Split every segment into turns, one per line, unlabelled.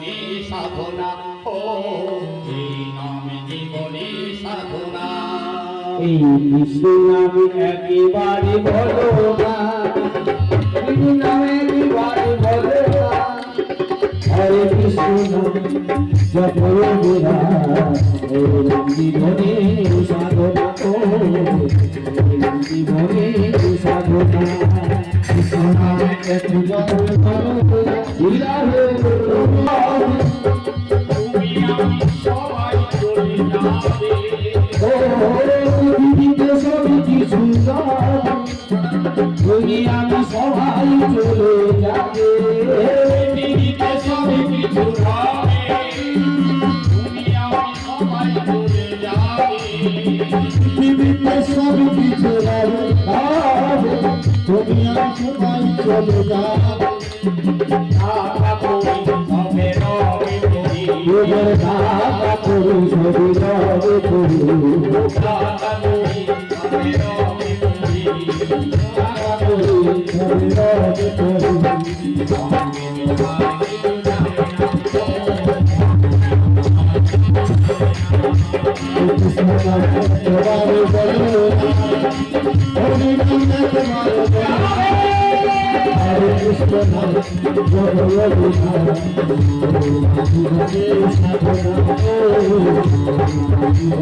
জীবনী সাধনা, ও নাম জীবনী সাধনা।
এই কৃষ্ণ নাম একেবারে বলো না। কৃষ্ণ নাম একেবারে বলো না। হরে কৃষ্ণ নাম জপ বেরা জীবনে সাধনা ও জীবনে সাধনা
আমি সবাই চলে যাবে
সবই কিছু সবাই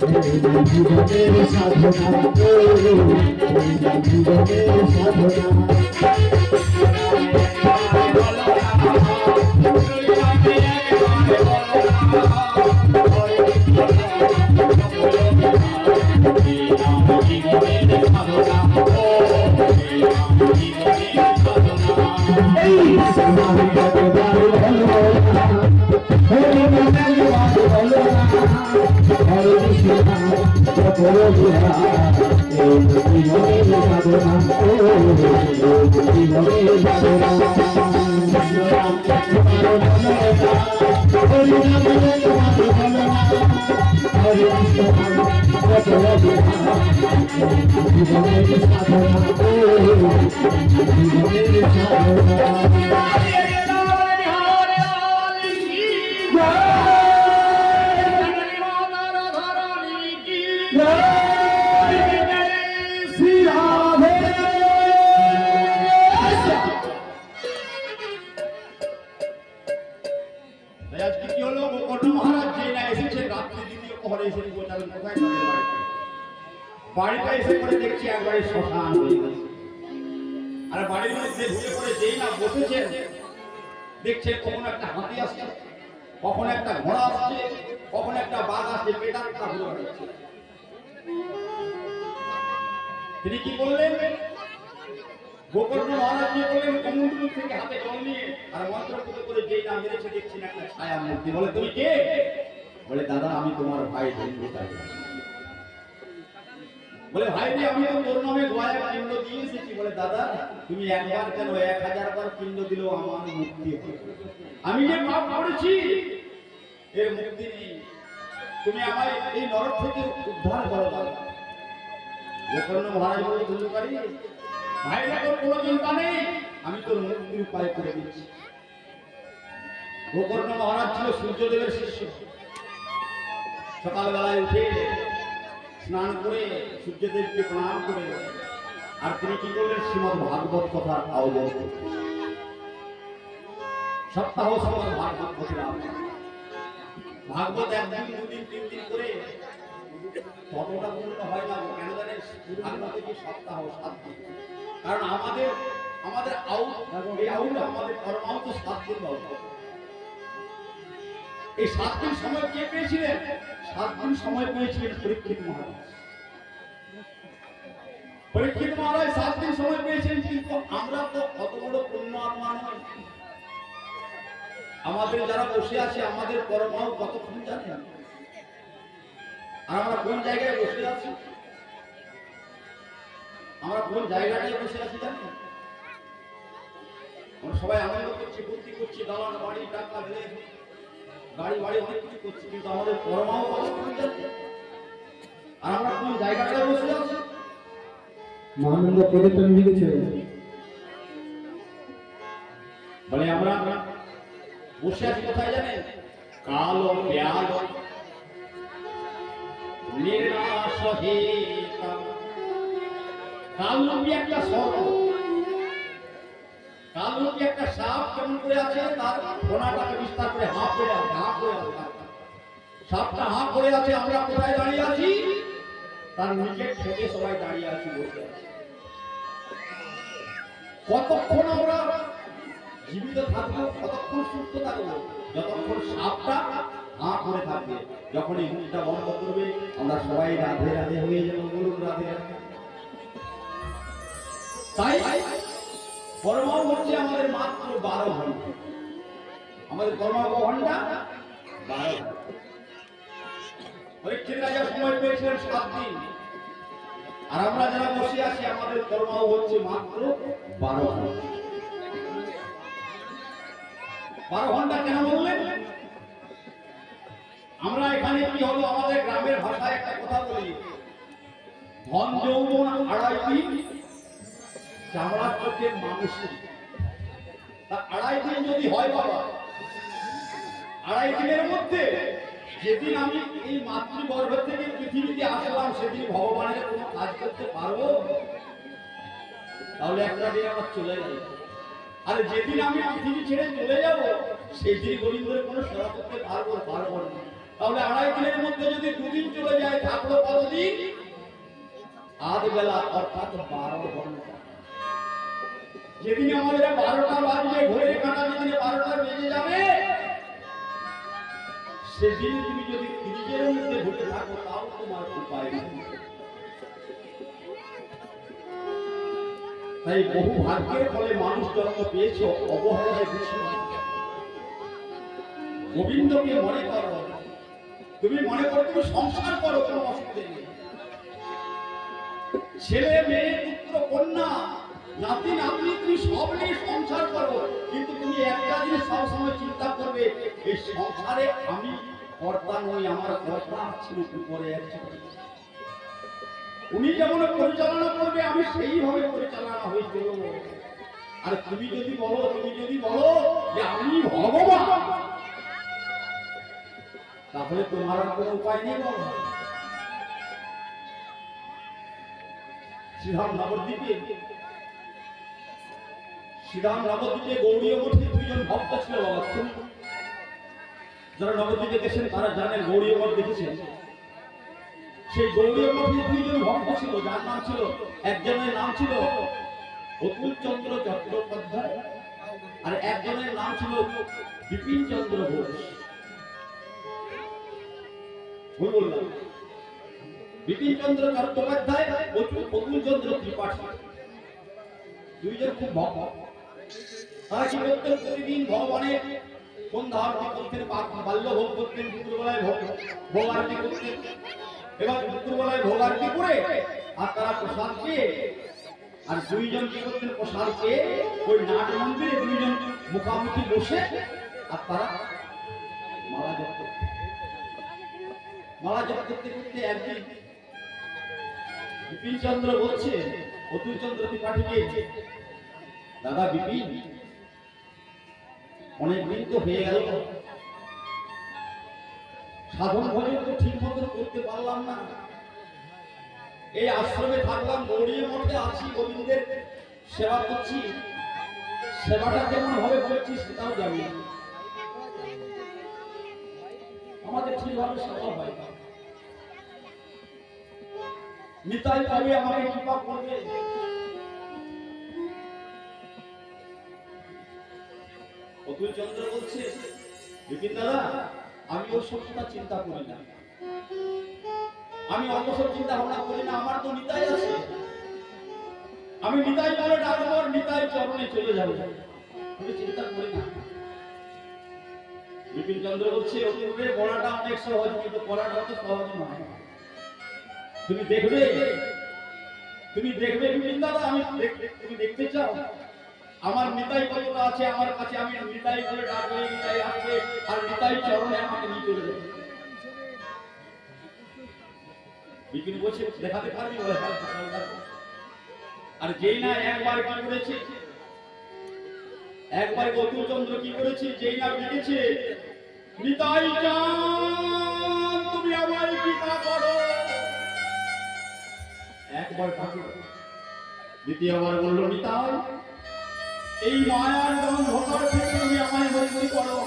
সাধনা সাধনা জীবনের সাধনা জীবনের সাধনা
শ্মশান হয়ে গেছে। আর বাড়ির মধ্যে ঢুকে পড়ে যেই না বসেছেন দেখছে কখন একটা হাতি আসছে, কখন একটা ঘোড়া আসছে, কখন একটা বাঘ আসছে তিনি কি বললেন? গোকর্ণ মহারাজ কি বললেন থেকে হাতে জল নিয়ে আর মন্ত্র করে করে যেই নাম মেরেছে, দেখছি না একটা ছায়া মূর্তি। বলে, তুমি কে? বলে, দাদা, আমি তোমার ভাই ধন্যবাদ বলে ভাই রে আমি তোর নামে গোয়ায় পিণ্ড দিয়ে এসেছি। বলে, দাদা, তুমি একবার কেন এক হাজার বার পিণ্ড দিলেও আমার মুক্তি আমি যে পাপ করেছি, এর মুক্তি নেই। তুমি আমায় এই নরক থেকে উদ্ধার করো, দাদা। মহারাজ বলে ভাই তোর কোনো চিন্তা নেই। আমি তোর মুক্তির উপায় করে দিচ্ছি। গোকর্ণ মহারাজ ছিল সূর্যদেবের শিষ্য। সকালবেলায় উঠে স্নান করে সূর্যদেবকে প্রণাম করে, আর তিনি কি করলেন? শ্রীমদ ভাগবত কথার করলেন। সপ্তাহ সময় ভাগবত বসলাম ভাগবত একদিন, দুদিন তিন দিন করে ততটা পূর্ণ হয় না, কেন জানেন? ভাগবত কি সপ্তাহ সাত দিন। কারণ আমাদের আমাদের আউট আমাদের কর্মাউট সাত দিন এই সাত দিন সময় কে পেয়েছিলেন? সাত দিন সময় পেয়েছিলেন পরীক্ষিত মহারাজ। পরীক্ষিত মহারাজ, সাত দিন সময় পেয়েছেন কিন্তু আমরা তো অত বড় পুণ্য আত্মা আমাদের যারা বসে আছে, আমাদের কর্মাও কতক্ষণ জানেন আর আমরা কোন জায়গায় বসে আছি? আমরা কোন জায়গাটায় বসে আছি জানেন? আমরা সবাই আনন্দ করছি, ফুর্তি করছি, দালান, বাড়ি, টাকা ভেলে গাড়ি বাড়ি অনেক কিছু করছি কিন্তু আমাদের জানেন আর আমরা কোন জায়গাটায় বসে আছি?
মহানন্দ পদতন লিখেছে
বলে আমরা বসে আছি কোথায় জানেন? কালো ব্যাল নির্নাশ হেতা কালরূপী একটা সর্প কালরূপী একটা সাপ কেমন করে আছে? তার ফোনাটাকে বিস্তার করে হাঁপ করে আছে হাঁপ করে আছে সাপটা হাঁপ করে আছে, আমরা কোথায় দাঁড়িয়ে আছি? তার নিচের থেকে সবাই দাঁড়িয়ে আছি, বসে কতক্ষণ আমরা জীবিত থাকব, কতক্ষণ সুস্থ থাকব? যতক্ষণ সাপটা হাঁ করে থাকবে যখন এই মুখটা বন্ধ করবে, আমরা সবাই রাধে রাধে হয়ে যাব, বলুন রাধে রাধে। তাই কর্মাও হচ্ছে আমাদের মাত্র বারো ঘণ্টা। আমাদের কর্মা ঘণ্টা বারো। পরীক্ষিত রাজা সময় পেয়েছিলেন সাত দিন। আর আমরা যারা বসে আছি, আমাদের কর্মাও হচ্ছে মাত্র বারো ঘণ্টা। বারো ঘণ্টা কেন বললেন? আমরা এখানে কি হলো? আমাদের গ্রামের ভাষায় একটা কথা বলি। ধন যৌবন আড়াই চামড়ার চোখের মানুষ। আড়াই দিন যদি হয় বাবা, আড়াই দিনের মধ্যে যেদিন আমি এই মাতৃগর্ভ থেকে পৃথিবীতে আসলাম, সেদিন ভগবানের কোনো কাজ করতে পারব? তাহলে একটা দিন আমার চলে যাবে আর যেদিন আমি পৃথিবী ছেড়ে চলে যাব, সেদিন গোবিন্দের কোনো সেবা করতে পারব পারব না। তাহলে আড়াই দিনের মধ্যে যদি দুদিন চলে যায়, থাকল কতদিন? আধ বেলা অর্থাৎ বারো ঘণ্টা। যেদিন আমাদের বারোটা বাজবে ঘড়ির কাঁটা যেদিন বারোটা বেজে যাবে, সেদিন তুমি যদি ফ্রিজের মধ্যে ঢুকে থাকো, তাও তোমার উপায় নেই। তাই বহু ভাগ্যের ফলে মানুষ জন্ম পেয়েছে, অবহেলায় বুঝি গোবিন্দকে মনে করো। তুমি মনে করো, তুমি সংসার করো, কোনো অসুবিধে নেই। ছেলে, মেয়ে, পুত্র, কন্যা নাতি, নাতনি, তুমি সব নিয়ে সংসার করো। কিন্তু তুমি একটা জিনিস সবসময় চিন্তা করবে, এই সংসারে আমি কর্তা নই, আমার কর্তা ছিল উপরে উনি যেমন পরিচালনা করবে, আমি সেইভাবে পরিচালনা হয়ে চলব আর তুমি যদি বলো, তুমি যদি বলো যে আমি ভগবান, তাহলে তোমার কোনো উপায় নেই বাবা শ্রীরাম নবদ্বীপে শ্রীরাম নবদ্বীপে গৌরীয় মঠে দুইজন ভক্ত ছিল বাবা যারা নবদ্বীপে গেছেন, তারা জানেন গৌরীয় মঠ দেখেছেন। সেই গৌরীয় মঠে দুইজন ভক্ত ছিল, যার নাম ছিল, একজনের নাম ছিল অতুল চন্দ্র চট্টোপাধ্যায় আর একজনের নাম ছিল বিপিন চন্দ্র ঘোষ বললাম। বিপিন চন্দ্র চট্টোপাধ্যায় অতুল চন্দ্র ত্রিপাঠী। দুইজন খুব ভক্ত। মুখামুখি বসে আর তারা মালা জপ করতেন। মালা জপ করতে করতে একদিন বিপিন চন্দ্র বলছে অতুল চন্দ্র ত্রিপাঠীকে দাদা বিপিন অনেক দিন তো হয়ে গেল। সাধন ভজন তো ঠিক মতো করতে পারলাম না। এই আশ্রমে থাকলাম গৌরী মঠে আছি, গোবিন্দের সেবা করছি। সেবাটা কেমন ভাবে করছিস সেটাও জানি। আমাদের ঠিকভাবে সেবা হয় নিতাই কবে আমাকে কৃপা করবে। অতুল চন্দ্র বলছে, বিপিন দাদা, আমি ওর সব চিন্তা করি না। আমি অত চিন্তা ভাবনা করি না, আমার তো নিতাই আছে। আমি নিতাই বলে ডাকবো নিতাই চরণে চলে যাব। আমি চিন্তা করি না। বিপিন চন্দ্র বলছে অতুলে বলাটা অনেক সহজ, কিন্তু করাটা তো সহজ নয়। তুমি দেখবে? তুমি দেখবে বিপিন দাদা? আমি তুমি দেখতে চাও? আমার নিতাই কতটা আছে, আমার কাছে আমি নিতাই বলে ডাকলে নিতাই আসবে আর নিতাই চরণে আমাকে নিয়ে চলে যাবে। বিপিন বলছে, দেখাতে পারবি। আর যেই না একবার কি করেছে? একবার গতুল চন্দ্র কি করেছে? যেই না লিখেছে নিতাই চান তুমি আমায় পিতা করো। একবার ঠাকুর দ্বিতীয়বার বলল, নিতাই এই মায়ার দম ধোকার থেকে তুমি আমায় হরি করো।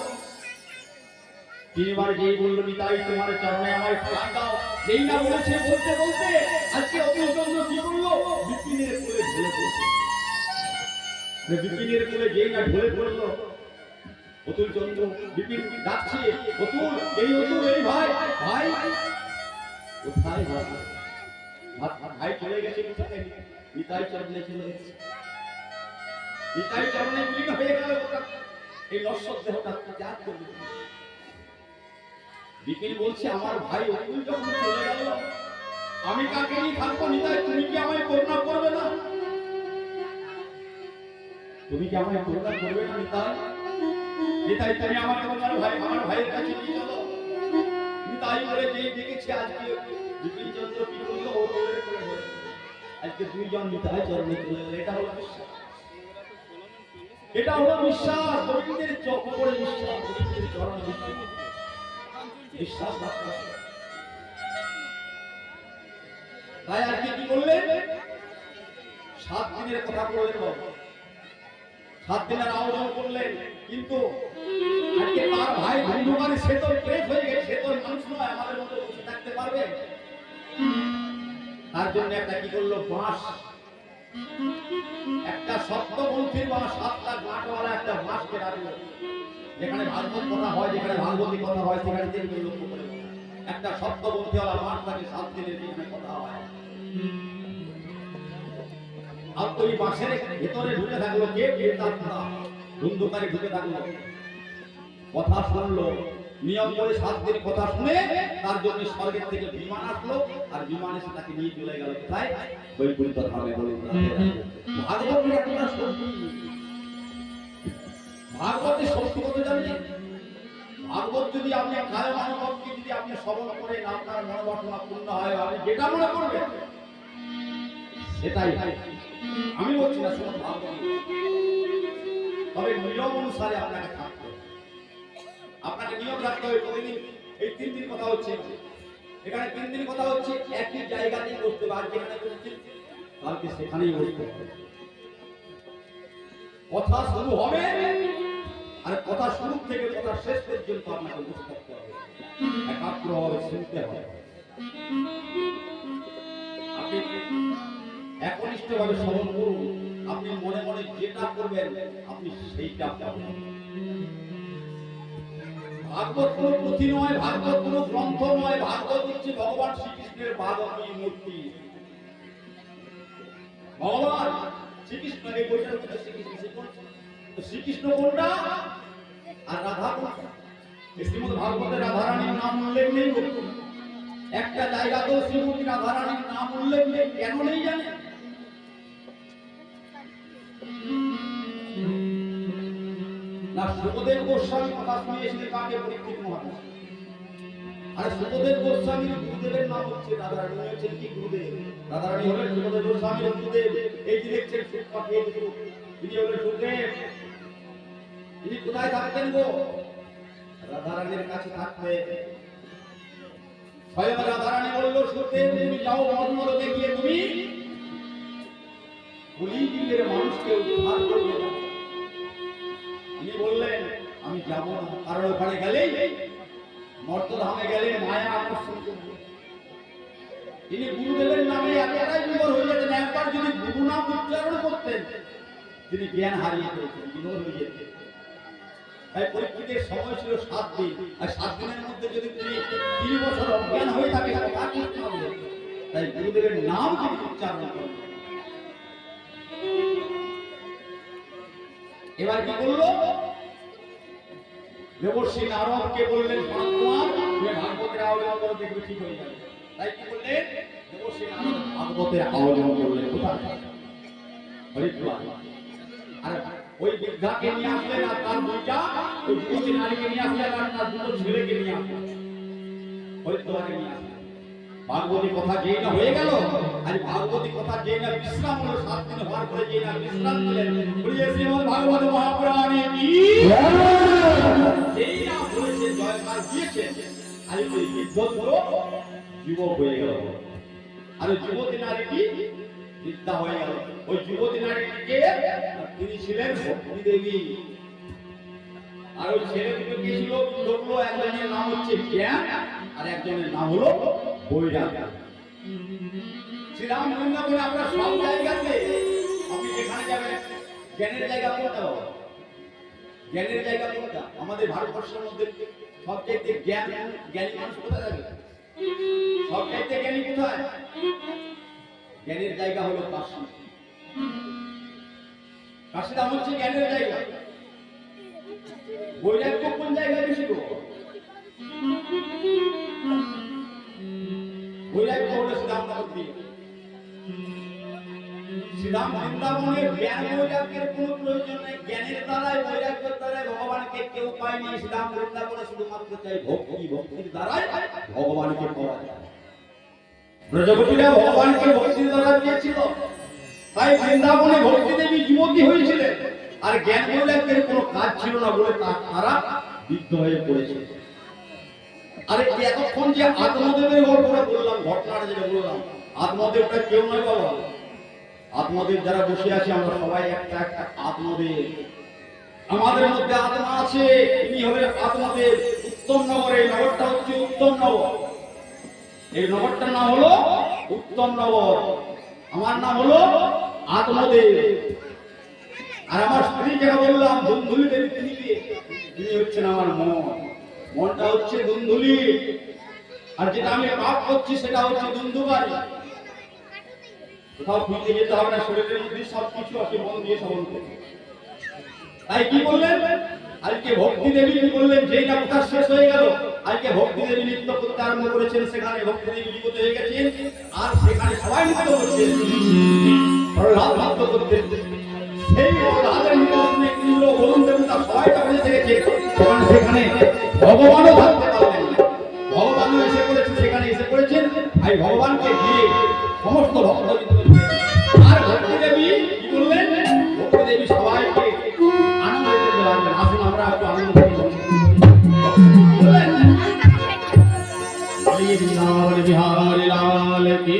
তিনবার যেই বলল, নিতাই, তোমার চরণে আমায় ফেলা দাও। যেই না বলেছে, বলতে বলতে, আজকে অতুল চন্দ্র কি করল? বিপিনের কোলে ঢলে আরে বিপিনের কোলে যেই না ঢলে পড়ল, অতুল চন্দ্র, বিপিন ডাকছে, অতুল, এই অতুল, এই ভাই ভাই, কোথায় ভাই ভাই চলে গেছে, কোথায়? নিতাই চরণে চলে গেছে। নিতাই চরণে বিলীন হয়ে গেল এই নশ্বর দেহটা বিপিন বলছে, আমার ভাই অতুল যখন চলে গেল, আমি কাকে নিয়ে থাকব নিতাই? তুমি কি আমায় করুণা করবে না? তুমি কি আমায় করুণা করবে না নিতাই? নিতাই, তুমি আমাকে ভাই, আমার ভাইয়ের কাছে নিয়ে চলো। নিতাই বলে যে দেখেছি আজকে বিপিন চন্দ্র কি করল করে আজকে দুইজন নিতাই চরণে চলে গেল, এটা হলো বিশ্বাস। এটা হলো বিশ্বাস গোবিন্দের চোখ পড়ে বিশ্বাস। তাই আজকে কি বললেন সাত দিনের কথা বললেন। সাত দিনের আয়োজন করলেন কিন্তু তার ভাই ধন্যবাদে সে তো প্রেস হয়ে গেছে, সে তো মানুষ নয়, আমাদের মতো থাকতে পারবে তার জন্য একটা কি করল বাঁশ একটা একটা রাখল। যেখানে ভাগবত কথা হয়, যেখানে ভাগবতী কথা হয়, সেখানে লক্ষ্য করে একটা সাত দিনের যেখানে কথা হয়। আর ওই ভেতরে ঢুকে থাকল কে? প্রেতাত্মা ধুন্ধুকারে ঢুকে থাকল। কথা শুনলো। নিয়ম করে সাত দিন কথা শুনে তার জন্য স্বর্গের থেকে বিমান আসলো আর বিমান এসে তাকে নিয়ে চলে গেল কোথায়? বৈকুণ্ঠ ধামে বলে একটা ভাগবতের শক্তি কত জানেন? ভাগবত যদি আপনি কায় মানবকে যদি আপনি শ্রবণ করেন আপনার মনোবাসনা পূর্ণ হয় আপনি যেটা মনে করবেন সেটাই আমি বলছি না শুনুন ভাগবত। তবে নিয়ম অনুসারে আপনাকে আপনাকে নিয়ম রাখতে হবে প্রতিদিন। এই তিন দিন কথা হচ্ছে। এখানে তিন দিন কথা হচ্ছে, একই জায়গাতেই বসতে হবে। আর যেখানে বসছেন কালকে সেখানেই বসতে হবে। কথা শুরু হবে, আর কথা শুরু থেকে কথা শেষ পর্যন্ত আপনাকে বসে থাকতে হবে। একাগ্র হবে শুনতে হবে। আপনি একনিষ্ঠ ভাবে শ্রবণ করুন। আপনি মনে মনে যেটা করবেন, আপনি সেইটা পাবেন। ভাগবত কোনো পুঁথি নয়, ভাগবত কোনো গ্রন্থ নয়, ভাগবত হচ্ছে ভগবান শ্রীকৃষ্ণের ভাগবতী মূর্তি। ভগবান শ্রীকৃষ্ণ, এই বইটার শ্রীকৃষ্ণ শ্রীকৃষ্ণ কোনটা? আর রাধা কোনটা? শ্রীমদ ভাগবতের রাধারানীর নাম উল্লেখ নেই। একটা জায়গাতেও শ্রীমতী রাধারানীর নাম উল্লেখ নেই, কেন নেই জানেন? না সুখদেব কথা শুনিয়েছিলেন কাকে পরীক্ষিত আর সুখদেব গোস্বামীর গুরুদেবের নাম হচ্ছে কি গুরুদেব? হলেন সুখদেব গুরুদেব। এই যে দেখছেন সুখ পাঠিয়ে দিল তিনি হলেন সুখদেব তিনি কোথায় থাকতেন গো? কাছে থাকতে। স্বয়ং রাধারানী বলল সুখদেব তুমি যাও মর্মলোকে গিয়ে তুমি কুলিদিনের মানুষকে উদ্ধার করবে বললেন, আমি যাব না। কারণ ওখানে গেলেই মর্তধামে গেলে মায়া আকর্ষণ তিনি গুরুদেবের নামে এতটাই হয়ে যেতেন। একবার যদি গুরু নাম উচ্চারণ করতেন, তিনি জ্ঞান হারিয়ে হয়ে যেতেন। তাই পরীক্ষিতের সময় ছিল সাত দিন। আর সাত দিনের মধ্যে যদি তিনি তিন বছর অজ্ঞান হয়ে থাকে কাজ করতে হবে? তাই গুরুদেবের নাম তিনি উচ্চারণ করতেন এবার কি করল দেবর্ষী নারদকে বললেন ভগবান তুমি ভাগবতের আয়োজন করো, দেখবে ঠিক হয়ে যাবে। তাই কি করলেন দেবর্ষী নারদ ভাগবতের আয়োজন করলেন, কোথায়? আর, ওই বৃদ্ধাকে নিয়ে আসলেন আর তার দুইটা, ওই যুবতী নারীকে নিয়ে আসলেন আর তার দুটো ছেলেকে নিয়ে হরিদ্বারে নিয়ে ভাগবতী কথা যেই না হয়ে গেল আর ভাগবতী কথা যেই না বিশ্রাম হলো, সাত দিন হওয়ার পরে যেই না বিশ্রাম দিলেন বলিয়ে শ্রীমদ ভাগবত মহাপুরাণে কি? না জয়কার দিয়েছে যুবক হয়ে গেল। আর যুবতী বিদ্যা হয়ে গেল। ওই যুবতী নারীটিকে তিনি ছিলেন ভক্তি দেবী। আর ওই ছেলে দুটো কি ছিল? দুটো একজনের নাম হচ্ছে জ্ঞান, আর একজনের নাম হলো বৈরাগ শ্রীরাম বৃন্দাবনে, আমরা সব জায়গাতে, আপনি যেখানে যাবেন, জ্ঞানের জায়গা কোনটা বাবা? জ্ঞানের জায়গা কোনটা আমাদের ভারতবর্ষের মধ্যে সবচেয়ে জ্ঞান, জ্ঞানী মানুষ কোথায় যাবে? সবচেয়ে জ্ঞানী কোথায়? জ্ঞানের জায়গা হলো কাশী। কাশীটা হচ্ছে জ্ঞানের জায়গা। বৈরাগ্য কোন জায়গায় বেশি গো? জ্ঞানের ভগবানকে কেউ পায়নি ভক্তি দ্বারাই ভক্তির দ্বারা তাই বৃন্দাবনে ভক্তি দেবী যুবতী হয়েছিলেন। আর জ্ঞান বৈরাগ্যের কোনো কাজ ছিল না বলে তারা বিদ্ধ হয়ে পড়েছে আরে এতক্ষণ যে আত্মদেবের গল্পটা বললাম, ঘটনাটা যেটা বললাম, আত্মদেবটা কেউ নয় বাবা। আত্মদেব যারা বসে আছে, আমরা সবাই একটা একটা আত্মদেব। আমাদের মধ্যে আত্মা আছে, তিনি হলেন আত্মদেব। উত্তম নগর, এই নগরটা হচ্ছে উত্তম নগর। এই নগরটার নাম হলো উত্তম নগর। আমার নাম হলো আত্মদেব। আর আমার স্ত্রীকে বললাম ধুন্ধুলি দেবী তিনি কে? তিনি হচ্ছেন আমার মন। মনটা হচ্ছে ধুন্ধুলি আর যেটা আমি পাপ করছি, সেটা হচ্ছে ধুন্ধুবাড়ি কোথাও খুঁজতে যেতে হবে না, শরীরের মধ্যে সব কিছু আছে মন দিয়ে শ্রবণ করতে তাই কি বললেন? আজকে ভক্তি দেবী বললেন? যেই না শেষ হয়ে গেল আজকে ভক্তি দেবী নৃত্য করতে আরম্ভ করেছেন, সেখানে ভক্তি দেবী জীবিত হয়ে গেছেন, আর সেখানে সবাই নৃত্য করছেন প্রহ্লাদ নৃত্য করতেন। সেই প্রহ্লাদের নৃত্য শুনে ইন্দ্র বরুণ দেবতা সবাই সেখানে ভগবানও থাকতে পারলেন না। ভগবানও এসে করেছে সেখানে এসে করেছেন আর ভগবানকে দিয়ে সমস্ত ভক্তবৃন্দ আর ভক্তি দেবী কি বললেন ভক্তি দেবী সবাইকে আনন্দ দিতে লাগলেন আসুন আমরা একটু আনন্দ বৃন্দাবন লাল কি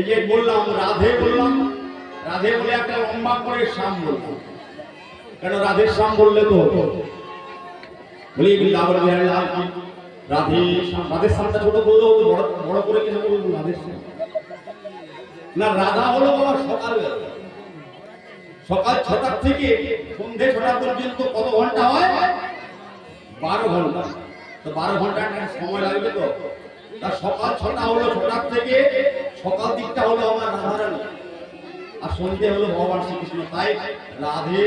এই যে বললাম, রাধে বললাম, রাধে বলে একটা লম্বা করে শাম বলব। কেন রাধের শাম বললে তো বলি বৃন্দাবন বিহারী লাল রাধে শ্যাম। শামটা ছোট বললে হতো বড় বড় করে কেন বলব রাধের শ্যাম? না, রাধা হলো বাবা সকালবেলা। সকাল ছটার থেকে সন্ধে ছটা পর্যন্ত কত ঘণ্টা হয়? বারো ঘণ্টা। তো বারো ঘণ্টা সময় লাগবে তো? তার সকাল ছটা হলো ছটার থেকে, সকাল দিকটা হলো আমার রাধারানী আর সন্ধ্যে হলো ভগবান শ্রীকৃষ্ণ। তাই রাধে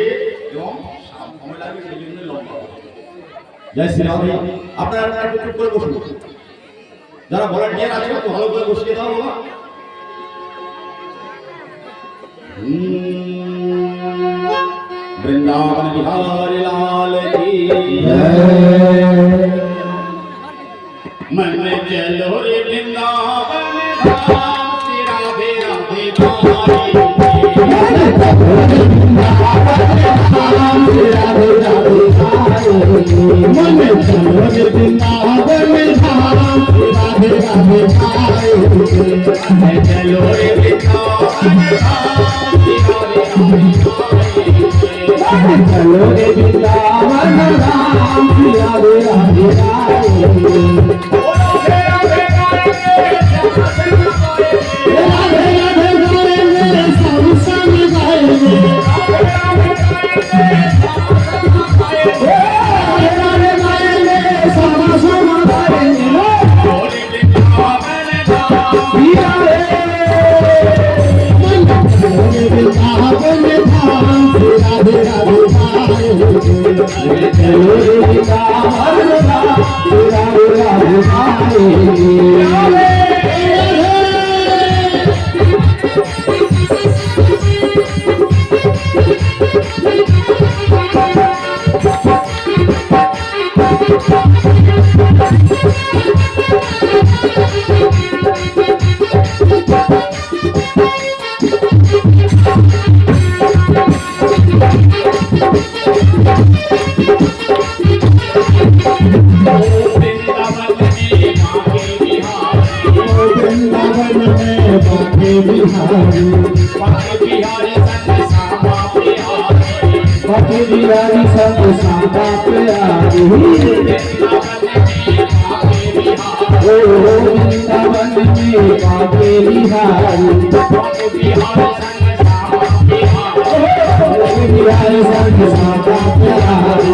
এবং সময় লাগবে সেই জন্য লম্বা জয় শ্রী আপনারা আপনারা একটু করে বসুন। যারা আছে একটু ভালো করে বসিয়ে দাও বাবা। मन चलो रे वृंदावन धाम तेरा बेरा दे मन चलो रे वृंदावन धाम तेरा बेरा दे चलो रे वृंदावन धाम तेरा बेरा दे
चलो
रे वृंदावन धाम
तेरा बेरा दे ਤੇਰਾ ਬੇਗਾਏ ਤੇ
ਜੱਟ
ਸਿੰਘ গরু বিহারে কপি বিহারি সব সাবা প্যারি ও বৃন্দাবন মে পাবে বিহারি বিহারে সব সাবা প্যারি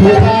Hey!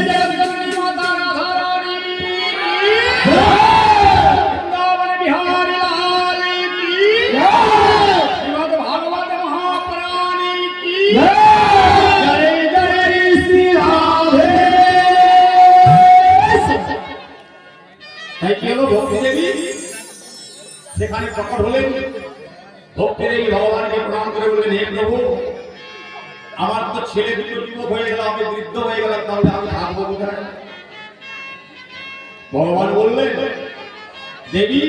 প্রকট হলেন? ভক্তের এই ভগবানকে প্রণাম করে বললেন, হে প্রভু, আমার তো ছেলে দুটো যুবক হয়ে গেল, আমি বৃদ্ধ হয়ে গেলাম, তাহলে আমি থাকব কোথায়? ভগবান বললেন, দেবী